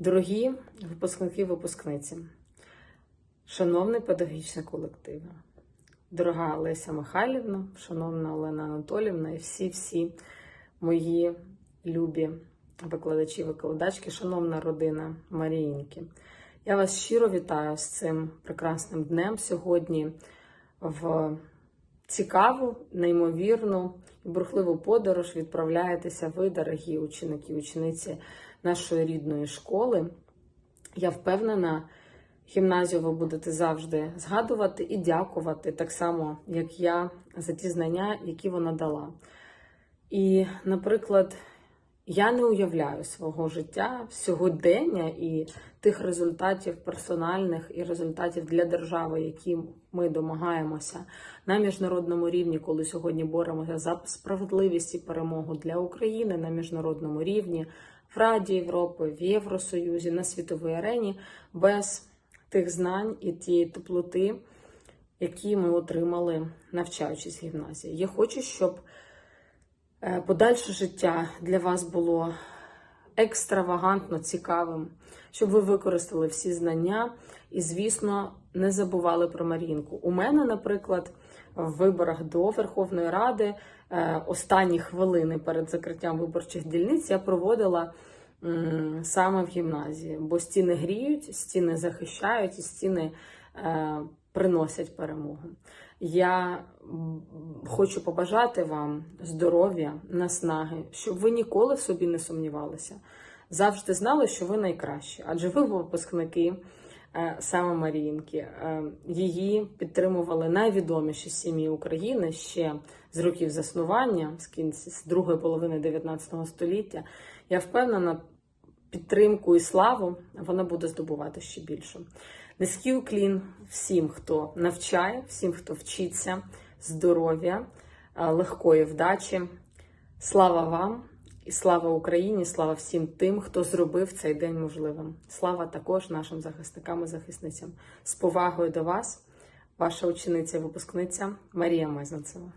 Дорогі випускники випускниці, шановний педагогічний колектив, дорога Леся Михайлівна, шановна Олена Анатолівна і всі-всі мої любі викладачі, викладачки, шановна родина Маріїнки. Я вас щиро вітаю з цим прекрасним днем сьогодні в цікаву, неймовірну і бурхливу подорож відправляєтеся ви, дорогі ученики, учениці нашої рідної школи. Я впевнена, гімназію ви будете завжди згадувати і дякувати, так само, як я, за ті знання, які вона дала. І, наприклад, я не уявляю свого життя сьогодення і тих результатів персональних і результатів для держави, які ми домагаємося на міжнародному рівні, коли сьогодні боремося за справедливість і перемогу для України на міжнародному рівні, в Раді Європи, в Євросоюзі, на світовій арені, без тих знань і тієї теплоти, які ми отримали, навчаючись в гімназії. Я хочу, щоб подальше життя для вас було екстравагантно цікавим, щоб ви використали всі знання і, звісно, не забували про Марінку. У мене, наприклад, в виборах до Верховної Ради е, останні хвилини перед закриттям виборчих дільниць я проводила саме в гімназії, бо стіни гріють, стіни захищають і стіни е, приносять перемогу. Я хочу побажати вам здоров'я, наснаги, щоб ви ніколи в собі не сумнівалися. Завжди знали, що ви найкращі, адже ви випускники е, саме Маріїнки. Е, Її підтримували найвідоміші сім'ї України ще з років заснування, з кінця з другої половини 19 століття. Я впевнена, підтримку і славу вона буде здобувати ще більше. Низький уклін всім, хто навчає, всім, хто вчиться, здоров'я, е, легкої вдачі. Слава вам і слава Україні, слава всім тим, хто зробив цей день можливим. Слава також нашим захисникам і захисницям. З повагою до вас, ваша учениця і випускниця Марія Мезенцева.